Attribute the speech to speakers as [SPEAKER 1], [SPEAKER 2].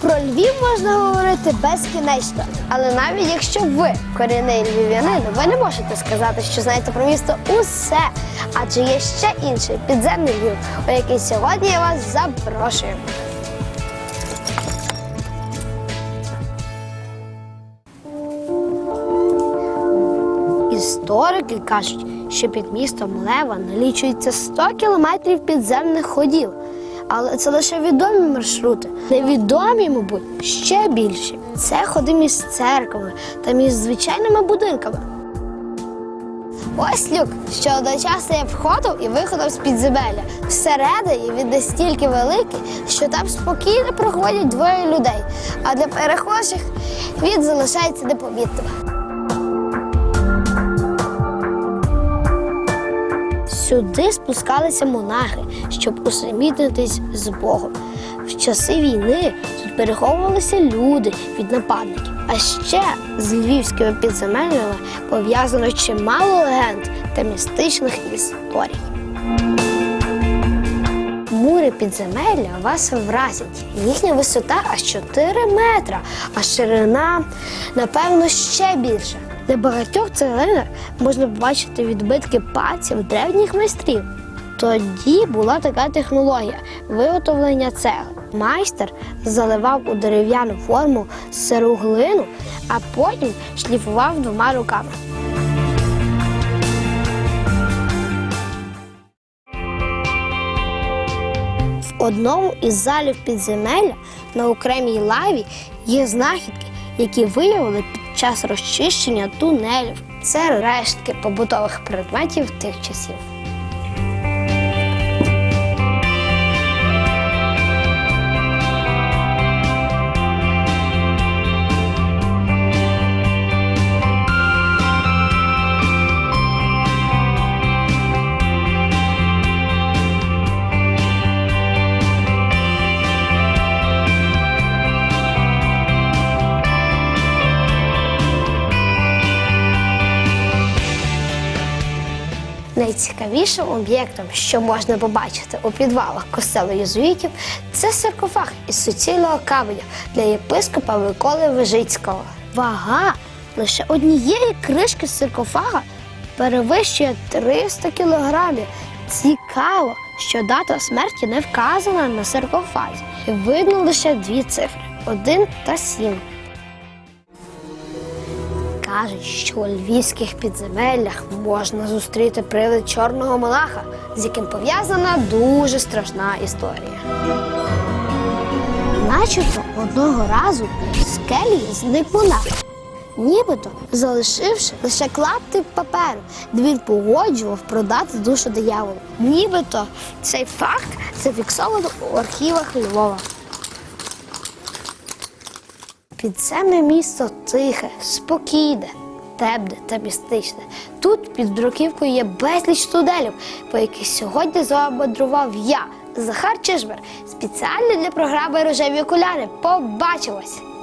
[SPEAKER 1] Про Львів можна говорити безкінечно, але навіть якщо ви корінний львів'янин, ви не можете сказати, що знаєте про місто усе. Адже є ще інший підземний Львів, у який сьогодні я вас запрошую. Історики кажуть, що під містом Лева налічується 100 кілометрів підземних ходів. Але це лише відомі маршрути. Невідомі, мабуть, ще більші. Це ходи між церквами та між звичайними будинками. Ось люк, що одночасно є входом і виходом з підземелля. Всередині він настільки великий, що там спокійно проходять двоє людей, а для перехожих він залишається непомітним. Сюди спускалися монахи, щоб усамітнитись з Богом. В часи війни тут переховувалися люди від нападників. А ще з львівськими підземеллями пов'язано чимало легенд та містичних історій. Мури підземелля вас вразять. Їхня висота аж 4 метра, а ширина, напевно, ще більше. На багатьох цеглинах можна побачити відбитки пальців древніх майстрів. Тоді була така технологія виготовлення цегли. Майстер заливав у дерев'яну форму сиру глину, а потім шліфував двома руками. В одному із залів підземелля на окремій лаві є знахідки, які виявили під час розчищення тунелів. Це рештки побутових предметів тих часів. Найцікавішим об'єктом, що можна побачити у підвалах костелу єзуїтів, це саркофаг із суцільного каменя для єпископа Миколи Вижицького. Вага лише однієї кришки саркофага перевищує 300 кілограмів. Цікаво, що дата смерті не вказана на саркофазі. Видно лише дві цифри один та сім. Кажуть, що у львівських підземеллях можна зустріти привид чорного монаха, з яким пов'язана дуже страшна історія. Начебто одного разу з келії зник монах, нібито залишивши лише клаптик паперу, де він погоджував продати душу дияволу. Нібито цей факт зафіксовано у архівах Львова. Підземне місто тихе, спокійне, темне та містичне. Тут під бруківкою є безліч тунелів, по яких сьогодні з я, Захар Чижбер, спеціально для програми Рожеві окуляри. Побачимось!